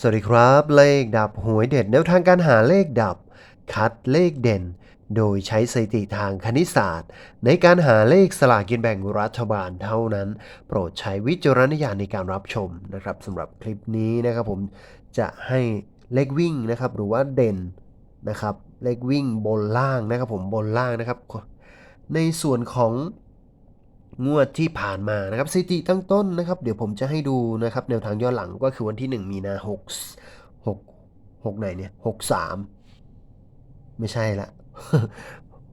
สวัสดีครับ เลขดับหวยเด็ดแนวทางการหาเลขดับ คัดเลขเด่น โดยใช้สถิติทางคณิตศาสตร์ ในการหาเลขสลากกินแบ่งรัฐบาลเท่านั้น โปรดใช้วิจารณญาณในการรับชมนะครับสำหรับคลิปนี้นะครับผมจะให้เลขวิ่งนะครับ หรือว่าเด่นนะครับ เลขวิ่งบนล่างนะครับผมบนล่างนะครับ ในส่วนของ งวดที่ผ่านมานะครับสถิติตั้งต้นนะครับ เดี๋ยวผมจะให้ดูนะครับแนวทางย้อนหลังก็คือวันที่ 1 มีนา6 6 6ไหนเนี่ย63ไม่ใช่ละ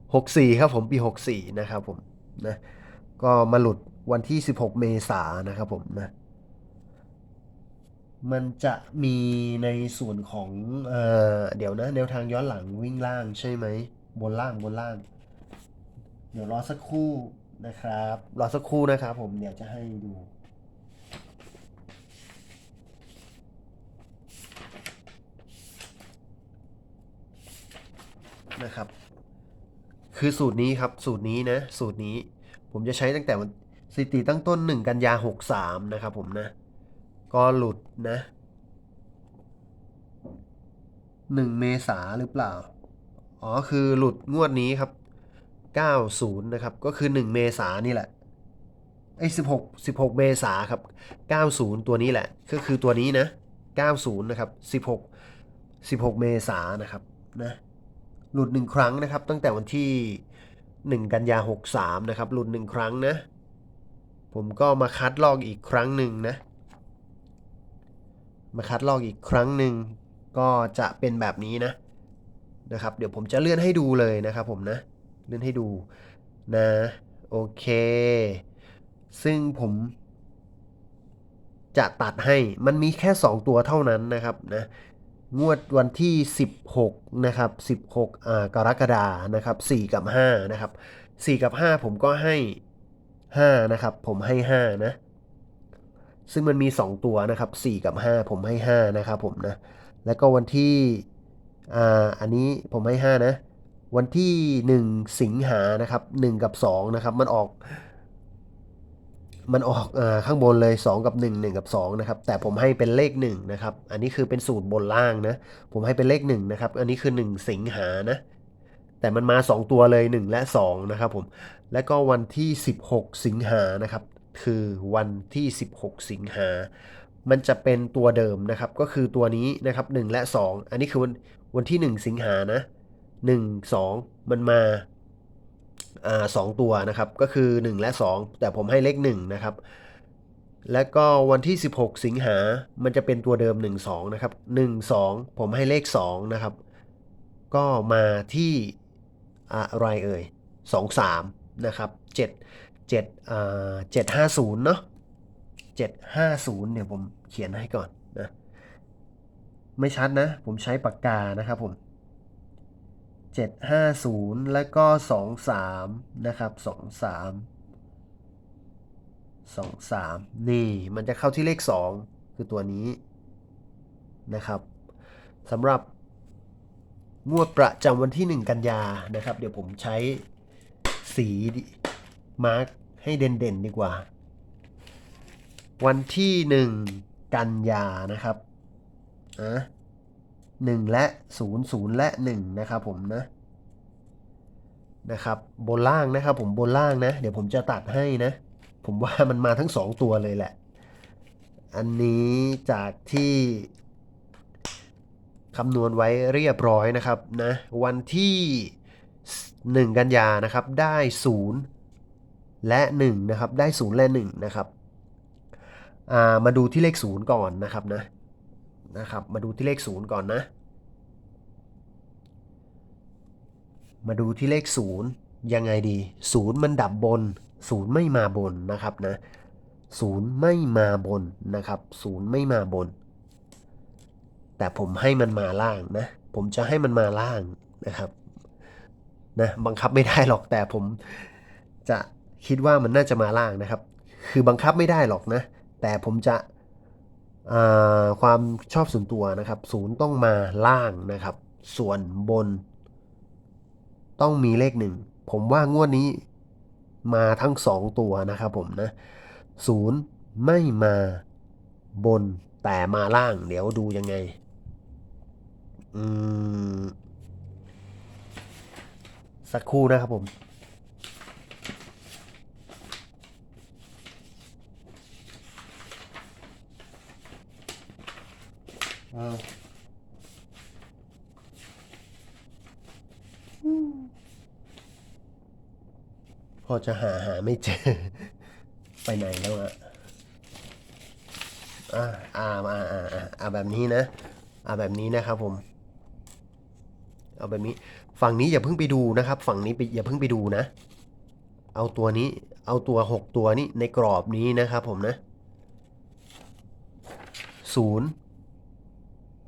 64ครับผมปี64นะครับผมนะก็มาหลุดวันที่ 16 เมษายนนะครับผมนะมันจะมีในส่วนของเอ่อเดี๋ยวนะแนวทางย้อนหลังวิ่งล่างใช่ไหมบนล่างบนล่าง เดี๋ยวรอสักครู่ นะครับรอสักครู่นะครับผมเดี๋ยวจะให้ดูนะครับ คือสูตรนี้ครับสูตรนี้นะสูตรนี้ผมจะใช้ตั้งแต่วันสถิติตั้งต้น 1 กันยา 63 นะครับผมนะ ก็หลุดนะ 1 เมษาหรือเปล่า อ๋อ คือหลุดงวดนี้ครับ 90 นะครับ ก็คือ 1 เมษานี่แหละไอ้16 16 เมษาครับ 90 ตัวนี้แหละ ก็คือตัวนี้นะ 90 นะครับ 16 16 เมษานะครับนะหลุด 1 ครั้งนะครับ ตั้งแต่วันที่ 1 กันยา 63 นะครับ หลุด 1 ครั้งนะ ผมก็มาคัดลอกอีกครั้งหนึ่งนะ มาคัดลอกอีกครั้งหนึ่งก็จะเป็นแบบนี้นะนะครับ เดี๋ยวผมจะเลื่อนให้ดูเลยนะครับผมนะ เลื่อนให้ดูนะ โอเค ซึ่งผมจะตัดให้มันมีแค่ 2 ตัวเท่านั้นนะครับนะงวดวันที่ 16 นะครับ 16อ่ากรกฎานะครับ 4 กับ 5 นะครับ 4 กับ 5 ผมก็ให้ 5 นะครับ ผมให้ 5 นะ ซึ่งมันมี 2 ตัวนะครับ 4 กับ 5 ผมให้ 5 นะครับผมนะ แล้วก็วันที่อ่าอันนี้ผมให้ 5 นะ วันที่ 1 สิงหานะครับ 1 กับ 2 นะครับ มันออก มันออกอข้างบนเลย 2 กับ 1 1 กับ 2 นะครับ แต่ผมให้เป็นเลข 1 นะครับ อันนี้คือเป็นสูตรบนล่างนะ ผมให้เป็นเลข 1 นะครับ อันนี้คือ 1 สิงหานะ แต่มันมา 2 ตัวเลย 1 และ 2 นะครับผม แล้วก็วันที่ 16 สิงหานะครับ คือวันที่ 16 สิงหา มันจะเป็นตัวเดิมนะครับ ก็คือตัวนี้นะครับ 1 และ 2 อันนี้คือวันวันที่ 1 สิงหานะ 1 2 มันมาอ่าสองตัวนะครับ ก็คือ 1 และ 2 แต่ผมให้เลข1นะครับ แล้วก็วันที่ 16 สิงหา มันจะเป็นตัวเดิม 1 2 นะครับ 1 2 ผมให้เลข 2 นะครับ ก็มาที่อะไรเอ่ย 2 3 นะครับ 7 7อ่า750 เนาะ750 เดี๋ยวผมเขียนให้ก่อนนะ ไม่ชัดนะ ผมใช้ปากกานะครับผม 750 แล้วก็ 23 นะครับ 23 23 นี่มันจะเข้าที่เลข 2 คือตัวนี้นะครับสำหรับงวดประจำวันที่ 1 กันยานะครับ เดี๋ยวผมใช้สีมาร์กให้เด่นๆดีกว่า วันที่ 1 กันยานะครับอะ 1 และ 0 0 และ 1 นะครับผมนะนะครับบนล่างนะครับผมบนล่างนะ เดี๋ยวผมจะตัดให้นะ ผมว่ามันมาทั้ง 2 ตัวเลยแหละ อันนี้จากที่คำนวณไว้เรียบร้อยนะครับนะวันที่ 1 กันยานะครับได้ 0 และ 1 นะครับ ได้ 0 และ 1 นะครับมาดูที่เลข 0 ก่อนนะครับนะ นะครับ มาดูที่เลข0ก่อนนะ มาดูที่เลข0ยังไงดี0มันดับบน0ไม่มาบนนะครับนะ0ไม่มาบนนะครับ0ไม่มาบน แต่ผมให้มันมาล่างนะ ผมจะให้มันมาล่างนะครับนะบังคับไม่ได้หรอกแต่ผมจะคิดว่ามันน่าจะมาล่างนะครับ คือบังคับไม่ได้หรอกนะ แต่ผมจะ ความชอบส่วนตัวนะครับศูนย์ต้องมาล่างนะครับ ส่วนบน ต้องมีเลขหนึ่งผมว่างวดนี้มาทั้งสองตัวนะครับผมนะศูนย์ไม่มาบนแต่มาล่าง เดี๋ยวดูยังไง อืม สักครู่นะครับผม จะหาหาไม่เจอ ไปไหนแล้วอะอ่าอ่าอ่าอ่าอ่าอ่าแบบนี้นะ อ่าแบบนี้นะครับผม เอาแบบนี้ ฝั่งนี้อย่าเพิ่งไปดูนะครับ ฝั่งนี้ไปอย่าเพิ่งไปดูนะ เอาตัวนี้ เอาตัวหกตัวนี้ในกรอบนี้นะครับผมนะศูนย์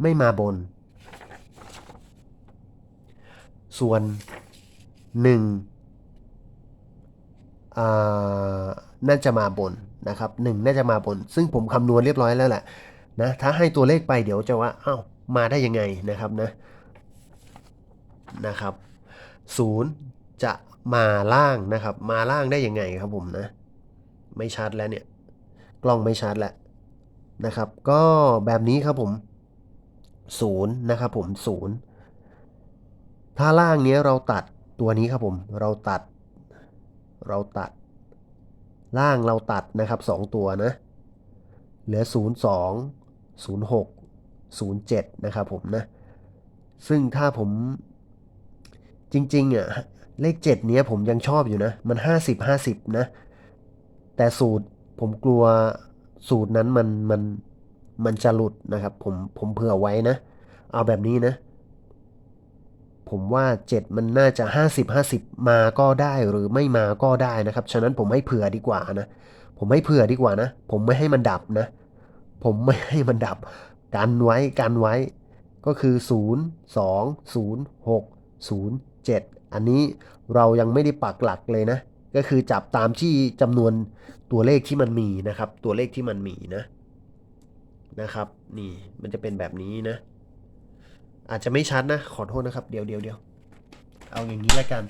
ไม่มาบน ส่วนหนึ่ง น่าจะมาบนนะครับหนึ่งน่าจะมาบน ซึ่งผมคำนวณเรียบร้อยแล้วแหละนะถ้าให้ตัวเลขไปเดี๋ยวจะว่าอ้าวมาได้ยังไงนะครับนะนะครับศูนย์จะมาล่างนะครับ มาล่างได้ยังไงครับผมนะ ไม่ชัดแล้วเนี่ย กล้องไม่ชัดแล้วนะครับ ก็แบบนี้ครับผมศูนย์นะครับผมศูนย์ถ้าล่างนี้เราตัดตัวนี้ครับผม เราตัด เราตัด ล่างเราตัดนะครับสองตัวนะ เหลือ 0 2 0 6 0 7 นะครับผมนะ ซึ่งถ้าผมจริงๆอะเลข 7 เนี้ยผมยังชอบอยู่นะ มัน 50 50 นะ แต่สูตรผมกลัวสูตรนั้นมันมันมันจะหลุดนะครับ ผมผมเผื่อไว้นะ เอาแบบนี้นะ ผมว่า 7 มันน่าจะ 50 50 มาก็ได้หรือไม่มาก็ได้นะครับ ฉะนั้นผมให้เผื่อดีกว่านะ ผมให้เผื่อดีกว่านะ ผมไม่ให้มันดับนะ ผมไม่ให้มันดับ กันไว้กันไว้ ก็คือ 0 2 0 6 0 7 อันนี้เรายังไม่ได้ปักหลักเลยนะ ก็คือจับตามที่จำนวนตัวเลขที่มันมีนะครับ ตัวเลขที่มันมีนะนะครับ นี่มันจะเป็นแบบนี้นะ อาจจะไม่ชัดนะ ขอโทษนะครับ เดี๋ยวเดี๋ยวเดี๋ยวเอาอย่างนี้แล้วกัน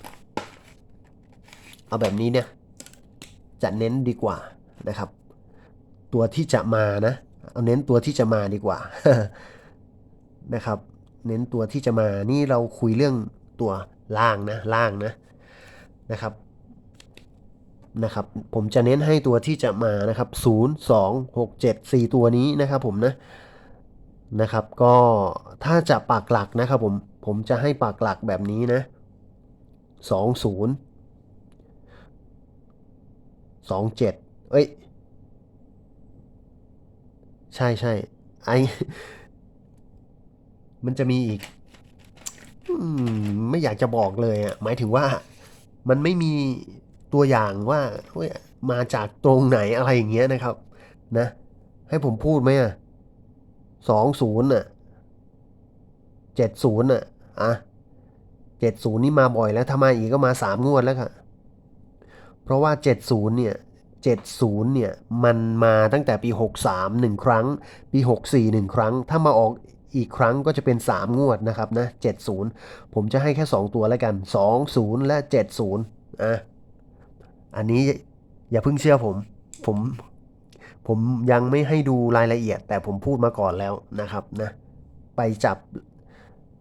เอาแบบนี้เนี่ย จะเน้นดีกว่านะครับ ตัวที่จะมานะ เอาเน้นตัวที่จะมาดีกว่านะครับ เน้นตัวที่จะมา นี่เราคุยเรื่องตัวล่างนะล่างนะนะครับนะครับ ผมจะเน้นให้ตัวที่จะมานะครับ 0 2 6 7 4 ตัวนี้นะครับผมนะ นะครับ ก็ถ้าจะปักหลักนะครับผมผมจะให้ปักหลักแบบนี้นะ2 0 2 7เอ้ย ใช่ใช่ไอมันจะมีอีกอมไม่อยากจะบอกเลยอะหมายถึงว่ามันไม่มีตัวอย่างว่าเฮ้ยมาจากตรงไหนอะไรอย่างเงี้ยนะครับ นะ ให้ผมพูดไหมอะ สองศูนย์อะเจ็ดศูนย์อะอะเจ็ดศูนย์นี่มาบ่อยแล้วถ้ามอีกก็มาสามงวดแล้วค่ะ เพราะว่าเจ็ดศูนย์เนี่ยเจ็ดศูนย์เนี่ย มันมาตั้งแต่ปีหกสามหนึ่งครั้ง ปีหกสี่หนึ่งครั้ง ถ้ามาออกอีกครั้งก็จะเป็นสามงวดนะครับนะเจ็ดศูนย์ผมจะให้แค่สองตัวแล้วกันสองศูนย์และเจ็ดศูนย์อะอันนี้อย่าเพิ่งเชื่อผม ผม ผมยังไม่ให้ดูรายละเอียด แต่ผมพูดมาก่อนแล้วนะครับนะไปจับ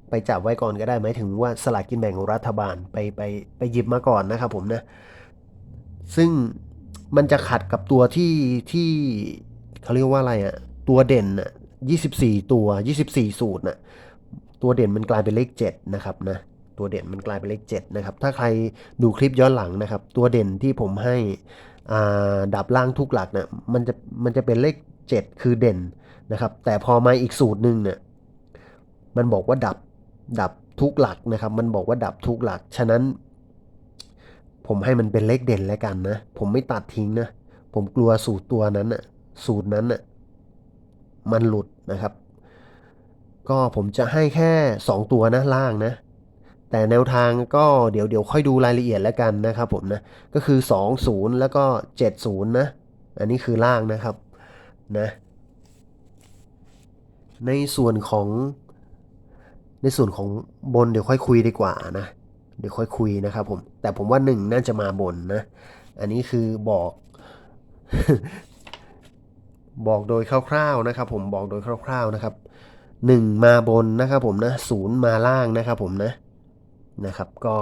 ไปจับไว้ก่อนก็ได้หมายถึงว่าสลากกินแบ่งของรัฐบาลไปไปไปหยิบมาก่อนนะครับผมนะซึ่งมันจะขัดกับตัวที่ที่เขาเรียกว่าอะไรอะตัวเด่นอะ24 ตัว 24 สูตรน่ะตัวเด่นมันกลายเป็นเลข 7 นะครับนะตัวเด่นมันกลายเป็นเลข 7 นะครับ ถ้าใครดูคลิปย้อนหลังนะครับ ตัวเด่นที่ผมให้ ดับล่างทุกหลักเนะมันจะมันจะเป็นเลข 7 คือเด่นนะครับ แต่พอมาอีกสูตรหนึ่งเนี่ยมันบอกว่าดับดับทุกหลักนะครับ มันบอกว่าดับทุกหลัก ฉะนั้น ผมให้มันเป็นเลขเด่นแล้วกันนะ ผมไม่ตัดทิ้งนะ ผมกลัวสูตรตัวนั้นน่ะสูตรนั้นน่ะมันหลุดนะครับ ก็ผมจะให้แค่ 2 ตัวนะล่างนะ แต่แนวทางก็เดี๋ยวเดี๋ยวค่อยดูรายละเอียดแล้วกันนะครับผมนะก็คือ 2 0 แล้วก็ 7 0 นะ อันนี้คือล่างนะครับนะในส่วนของในส่วนของบนเดี๋ยวค่อยคุยดีกว่านะ เดี๋ยวค่อยคุยนะครับผมแต่ผมว่าหนึ่งน่าจะมาบนนะ อันนี้คือบอก บอกโดยคร่าวๆนะครับ ผมบอกโดยคร่าว ๆนะครับหนึ่งมาบนนะครับผมนะศูนย์มาล่างนะครับผมนะ นะครับ ก็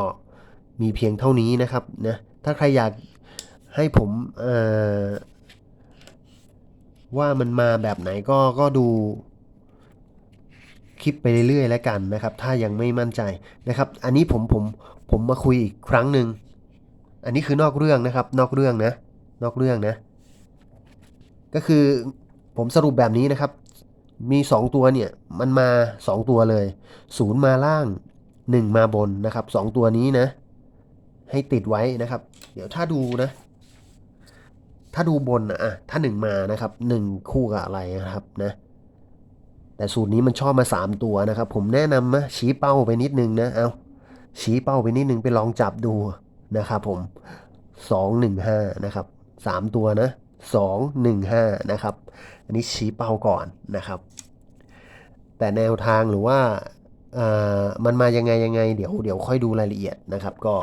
มีเพียงเท่านี้นะครับนะถ้าใครอยากให้ผมว่ามันมาแบบไหนก็ก็ดูคลิปไปเรื่อยๆแล้วกันนะครับ ถ้ายังไม่มั่นใจนะครับ อันนี้ผมผมผมมาคุยอีกครั้งหนึ่งอันนี้คือนอกเรื่องนะครับ นอกเรื่องนะ นอกเรื่องนะ ก็คือผมสรุปแบบนี้นะครับ มี 2 ตัวเนี่ย มันมา 2 ตัวเลย0มาล่าง 1 มาบนนะครับ 2 ตัวนี้นะ ให้ติดไว้นะครับ เดี๋ยวถ้าดูนะ ถ้าดูบนนะอะถ้า 1 มานะครับ 1 คู่กับอะไรนะครับนะ แต่สูตรนี้มันชอบมา 3 ตัวนะครับ ผมแนะนำนะชี้เป้าไปนิดนึงนะ เอาชี้เป้าไปนิดนึงไปลองจับดูนะครับผม 2 1 5 นะครับ 3 ตัวนะ2 1 5 นะครับ อันนี้ชี้เป้าก่อนนะครับ แต่แนวทางหรือว่า มันมายังไงยังไง เดี๋ยวเดี๋ยวค่อยดูรายละเอียดนะครับ ก็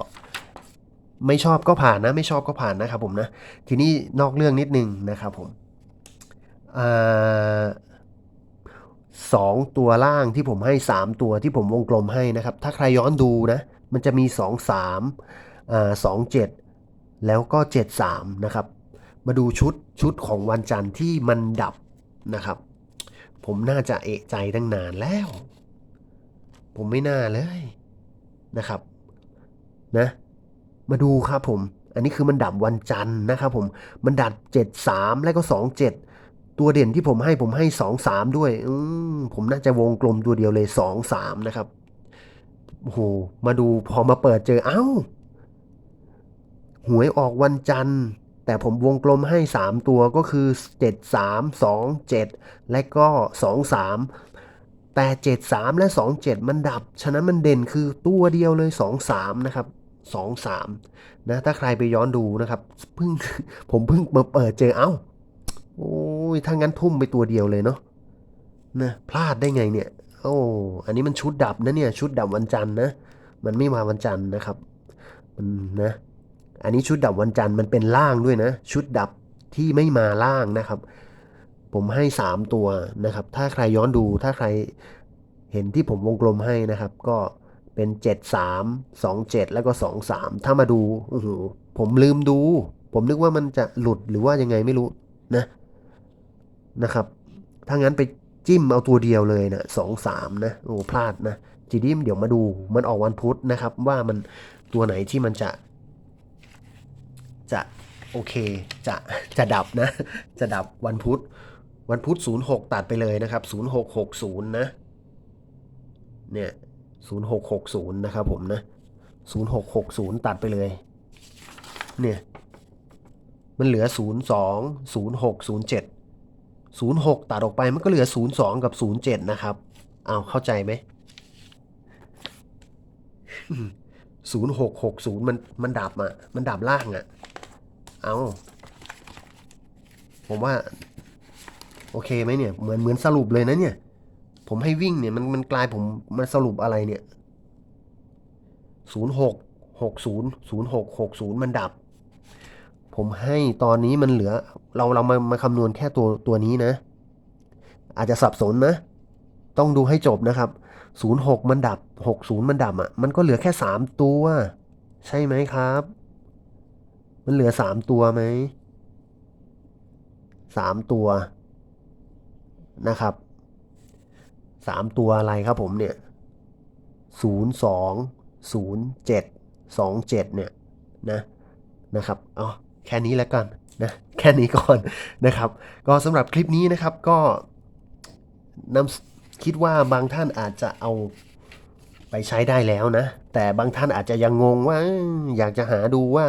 ไม่ชอบก็ผ่านนะ ไม่ชอบก็ผ่านนะครับผมนะ ทีนี้นอกเรื่องนิดนึงนะครับผมอสองตัวล่างที่ผมให้ 3 ตัวที่ผมวงกลมให้นะครับ ถ้าใครย้อนดูนะ มันจะมี 2 3อ่า2 7 แล้วก็ 7 3 นะครับ มาดูชุดชุดของวันจันทร์ที่มันดับนะครับ ผมน่าจะเอะใจตั้งนานแล้ว ผมไม่น่าเลยนะครับ นะ มาดูครับผม อันนี้คือมันดับวันจันทร์นะครับผม มันดับ7 3แล้วก็2 7ตัวเด่นที่ผมให้ผมให้2 3ด้วย อืมผมน่าจะวงกลมตัวเดียวเลย2 3นะครับโอ้โหมาดูพอมาเปิดเจอเอ้า หวยออกวันจันทร์ แต่ผมวงกลมให้ 3 ตัวก็คือ 7 3 2 7 และก็ 2 3 แต่ 7 3 และ 2 7 มันดับ ฉะนั้นมันเด่นคือตัวเดียวเลย 2 3 นะครับ 2 3 นะ ถ้าใครไปย้อนดูนะครับ เพิ่ง ผมเพิ่งมาเปิดเจอ เอ้า โอ้ย ถ้างั้นทุ่มไปตัวเดียวเลยเนาะ นะ พลาดได้ไงเนี่ย โอ้ อันนี้มันชุดดับนะเนี่ย ชุดดับวันจันทร์นะ มันไม่มาวันจันทร์นะครับ มันนะ อันนี้ชุดดับวันจันทร์มันเป็นล่างด้วยนะ ชุดดับที่ไม่มาล่างนะครับ ผมให้ 3 ตัวนะครับ ถ้าใครย้อนดูถ้าใครเห็นที่ผมวงกลมให้นะครับ ก็เป็น 7 3 2 7 แล้วก็ 2 3 ถ้ามาดูโอ้โหผมลืมดู ผมนึกว่ามันจะหลุดหรือว่ายังไงไม่รู้นะนะครับ ถ้างั้นไปจิ้มเอาตัวเดียวเลยนะสองสามนะโอ้พลาดนะจีดิมเดี๋ยวมาดูมันออกวันพุธนะครับ ว่ามันตัวไหนที่มันจะ จะโอเค จะจะดับนะ จะดับวันพุธ วันพุธ 06 ตัดไปเลยนะครับ 0660 นะ เนี่ย 0660 นะครับผมนะ 0660 ตัดไปเลย เนี่ย มันเหลือ 02 06 07 06 ตัดออกไปมันก็เหลือ 02 กับ 07 นะครับ เอาเข้าใจไหม0660มันมันดับอะ มันดับล่างอะ เอา ผมว่า โอเคไหมเนี่ย เหมือนเหมือนสรุปเลยนะเนี่ย ผมให้วิ่งเนี่ยมันมันกลายผมมาสรุปอะไรเนี่ยศูนย์หกหกศูนย์ศูนย์หกหกศูนย์มันดับ ผมให้ตอนนี้มันเหลือ เราเรามามาคำนวณแค่ตัวตัวนี้นะ อาจจะสับสนนะ ต้องดูให้จบนะครับศูนย์หกมันดับหกศูนย์มันดับอะ มันก็เหลือแค่สามตัว ใช่ไหมครับ มันเหลือสามตัวไหมสามตัว นะครับสามตัวอะไรครับผมเนี่ยศูนย์สองศูนย์เจ็ดสองเจ็ดเนี่ยนะนะครับอ๋อแค่นี้แล้วกันนะแค่นี้ก่อนนะครับ ก็สำหรับคลิปนี้นะครับก็นำคิดว่าบางท่านอาจจะเอาไปใช้ได้แล้วนะ แต่บางท่านอาจจะยังงงว่าอยากจะหาดูว่า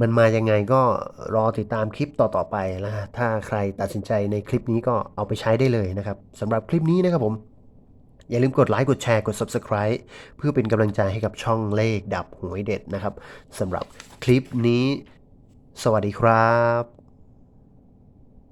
มันมายังไงก็รอติดตามคลิปต่อๆไปนะถ้าใครตัดสินใจในคลิปนี้ก็เอาไปใช้ได้เลยนะครับสำหรับคลิปนี้นะครับผม อย่าลืมกดไลค์กดแชร์กด Subscribe เพื่อเป็นกำลังใจให้กับช่องเลขดับหวยเด็ดนะครับสำหรับคลิปนี้ สวัสดีครับ